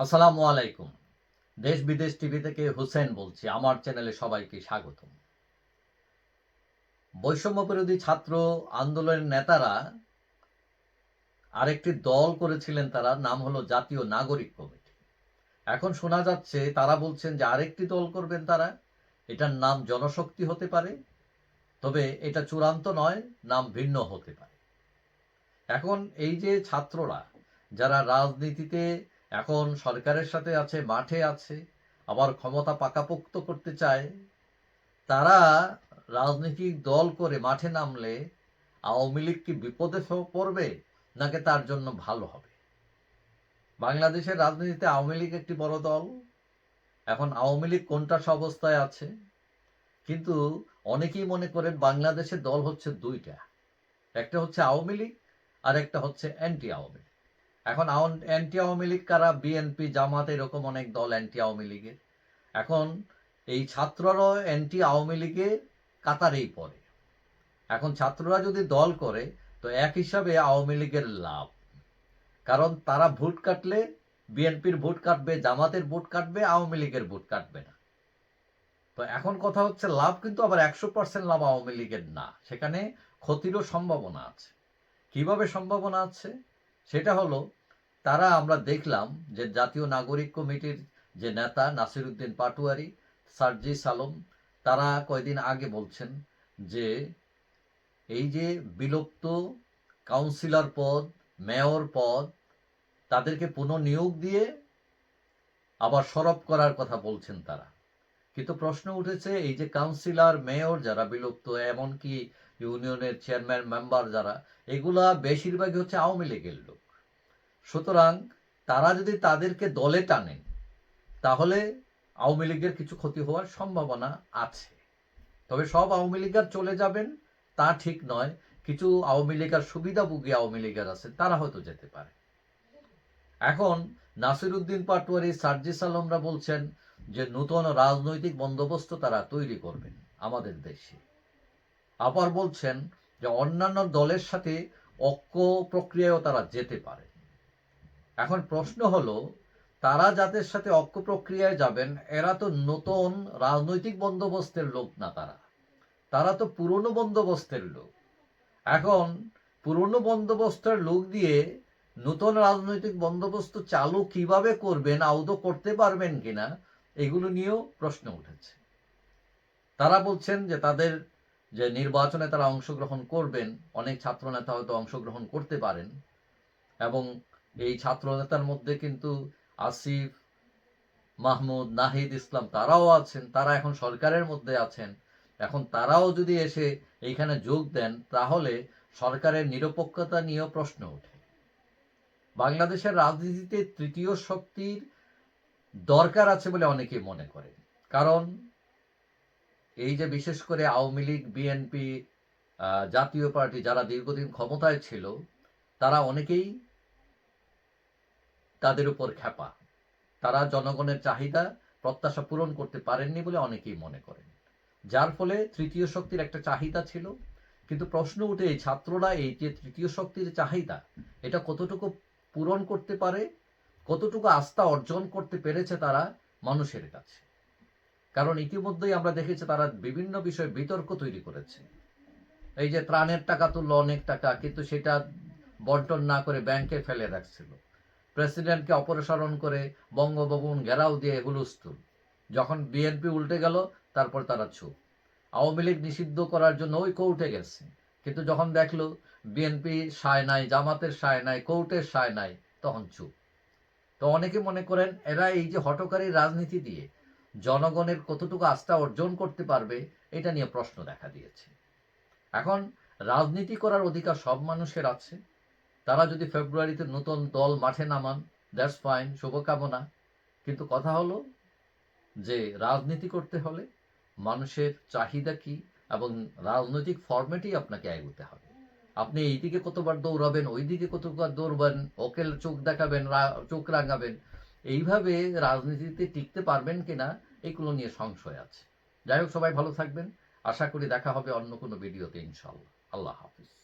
আসসালামু আলাইকুম। দেশ বিদেশ টিভি থেকে হুসেন বলছি, আমার চ্যানেলে সবাইকে স্বাগতম। বৈষম্য বিরোধী ছাত্র আন্দোলনের নেতারা আরেকটি দল করেছিলেন তারা, নাম হলো জাতীয় নাগরিক কমিটি। এখন শোনা যাচ্ছে তারা বলছেন যে আরেকটি দল করবেন তারা, এটার নাম জনশক্তি হতে পারে, তবে এটা চূড়ান্ত নয়, নাম ভিন্ন হতে পারে। এখন এই যে ছাত্ররা, যারা রাজনীতিতে এখন সরকারের সাথে আছে, মাঠে আছে, আবার ক্ষমতা পাকাপোক্ত করতে চায়, তারা রাজনৈতিক দল করে মাঠে নামলে আওয়ামী লীগ কি বিপদে পড়বে, নাকি তার জন্য ভালো হবে? বাংলাদেশের রাজনীতিতে আওয়ামী লীগ একটি বড় দল, এখন আওয়ামী লীগ কোনটা অবস্থায় আছে? কিন্তু অনেকেই মনে করেন বাংলাদেশের দল হচ্ছে দুইটা, একটা হচ্ছে আওয়ামী লীগ আর একটা হচ্ছে অ্যান্টি আওয়ামী লীগ। এখন অ্যান্টি আওয়ামী লীগ কারা? বিএনপি জামাত, এরকম অনেক দল অ্যান্টি আওয়ামী লীগের। এখন এই ছাত্ররাও অ্যান্টি আওয়ামী লীগের কাতারেই পড়ে। এখন ছাত্ররা যদি দল করে, তো এক হিসাবে আওয়ামী লীগের লাভ। কারণ তারা ভোট কাটলে বিএনপির ভোট কাটবে, জামাতের ভোট কাটবে, আওয়ামী লীগের ভোট কাটবে না। তো এখন কথা হচ্ছে, লাভ কিন্তু আবার একশো পার্সেন্ট লাভ আওয়ামী লীগের না। সেখানে ক্ষতিরও সম্ভাবনা আছে। কীভাবে সম্ভাবনা আছে? সেটা হলো, তারা আমরা দেখলাম যে জাতীয় নাগরিক কমিটির যে নেতা নাসিরুদ্দিন পাটুয়ারি, সার্জি সালম, তারা কয়দিন আগে বলছেন যে এই যে বিলুপ্ত কাউন্সিলর পদ, মেয়র পদ, তাদেরকে পুনঃনিয়োগ দিয়ে আবার সরব করার কথা বলছেন তারা। কিন্তু প্রশ্ন উঠেছে, এই যে কাউন্সিলর, মেয়র যারা বিলুপ্ত, এমনকি ইউনিয়নের চেয়ারম্যান, মেম্বার যারা, এগুলা বেশিরভাগই হচ্ছে আওয়ামী লীগের লোক। সুতরাং তারা যদি তাদেরকে দলে টানেন তাহলে আওয়ামী লীগের কিছু ক্ষতি হওয়ার সম্ভাবনা আছে। তবে সব আওয়ামী লীগার চলে যাবেন, তা ঠিক নয়। কিছু আওয়ামী লীগার সুবিধাভোগী আওয়ামী লীগার আছে, তারা হয়তো যেতে পারে। এখন নাসিরুদ্দিন পাটোয়ারি, সার্জিস আলমরা বলছেন যে, নূতন রাজনৈতিক বন্দোবস্ত তারা তৈরি করবেন আমাদের দেশে। আবার বলছেন যে অন্যান্য দলের সাথে ঐক্য প্রক্রিয়ায়ও তারা যেতে পারে। এখন প্রশ্ন হলো, তারা যাদের সাথে ঐক্য প্রক্রিয়ায় যাবেন, এরা তো নতুন রাজনৈতিক বন্দোবস্তের লোক না তারা। তারা তো পুরনো বন্দোবস্তের লোক। এখন পুরনো বন্দোবস্তের লোক দিয়ে নতুন রাজনৈতিক বন্দোবস্ত চালু কীভাবে করবেন, আদৌ করতে পারবেন কিনা, এগুলো নিয়েও প্রশ্ন উঠেছে। তারা বলছেন যে তাদের যে নির্বাচনে তারা অংশগ্রহণ করবেন, অনেক ছাত্র নেতা হয়তো অংশগ্রহণ করতে পারেন। এবং এই ছাত্র নেতার মধ্যে কিন্তু আসিফ, মাহমুদ, নাহিদ ইসলাম তারাও আছেন, তারা এখন সরকারের মধ্যে আছেন। এখন তারাও যদি এসে এইখানে যোগ দেন, তাহলে সরকারের নিরপেক্ষতা নিয়েও প্রশ্ন ওঠে। বাংলাদেশের রাজনীতিতে তৃতীয় শক্তির দরকার আছে বলে অনেকেই মনে করে কারণ এই যে বিশেষ করে আওয়ামী লীগ বিএনপি জাতীয় পার্টি যারা দীর্ঘদিন ক্ষমতায় ছিল, তারা অনেকেই তাদের উপর খ্যাপা। তারা জনগণের চাহিদা প্রত্যাশা পূরণ করতে পারেননি বলে অনেকেই মনে করেন। যার ফলে তৃতীয় শক্তির একটা চাহিদা ছিল। কিন্তু প্রশ্ন উঠে, এই ছাত্ররা এই যে তৃতীয় শক্তির চাহিদা, এটা কতটুকু পূরণ করতে পারে, কতটুকু আস্থা অর্জন করতে পেরেছে তারা মানুষের কাছে? কারণ ইতিমধ্যেই আমরা দেখেছি তারা বিভিন্ন বিষয়ে বিতর্ক তৈরি করেছে। এই যে ত্রাণের টাকা তুললো অনেক টাকা, কিন্তু সেটা বন্টন না করে ব্যাংকে ফেলে রাখছিল। প্রেসিডেন্টকে অপসারণ করে বঙ্গভবন ঘেরাও দিয়ে হুলস্থুল যখন বিএনপি উল্টে গেল, তারপর তারা চুপ। আওয়ামী লীগ নিষিদ্ধ করার জন্য ওই কোর্টে গেছে। কিন্তু যখন দেখল, বিএনপি সায় নাই, জামাতের সায় নাই, কোর্টের সায় নাই, তখন চুপ। তো অনেকে মনে করেন, এরা এই যে হটকারী রাজনীতি দিয়ে জনগণের কতটুকু আস্থা অর্জন করতে পারবে, এটা নিয়ে প্রশ্ন দেখা দিয়েছে। এখন রাজনীতি করার অধিকার সব মানুষের আছে। তারা যদি ফেব্রুয়ারিতে নতুন দল মাঠে নামান দ্যাটস ফাইন শুভকামনা। কিন্তু কথা হলো যে রাজনীতি করতে হলে মানুষের চাহিদা কি এবং রাজনৈতিক ফরম্যাটেই আপনাকে এগোতে হবে। আপনি এইদিকে কতবার দৌড়াবেন, ওইদিকে কতবার দৌড়বেন ওকেল চোখ দেখাবেন চোখ রাঙাবেন এইভাবে রাজনীতিতে টিকতে পারবেন কিনা এগুলো নিয়ে সংশয় আছে। যাই হোক, সবাই ভালো থাকবেন। আশা করি দেখা হবে অন্য কোনো ভিডিওতে ইনশাল্লাহ আল্লাহ হাফিজ।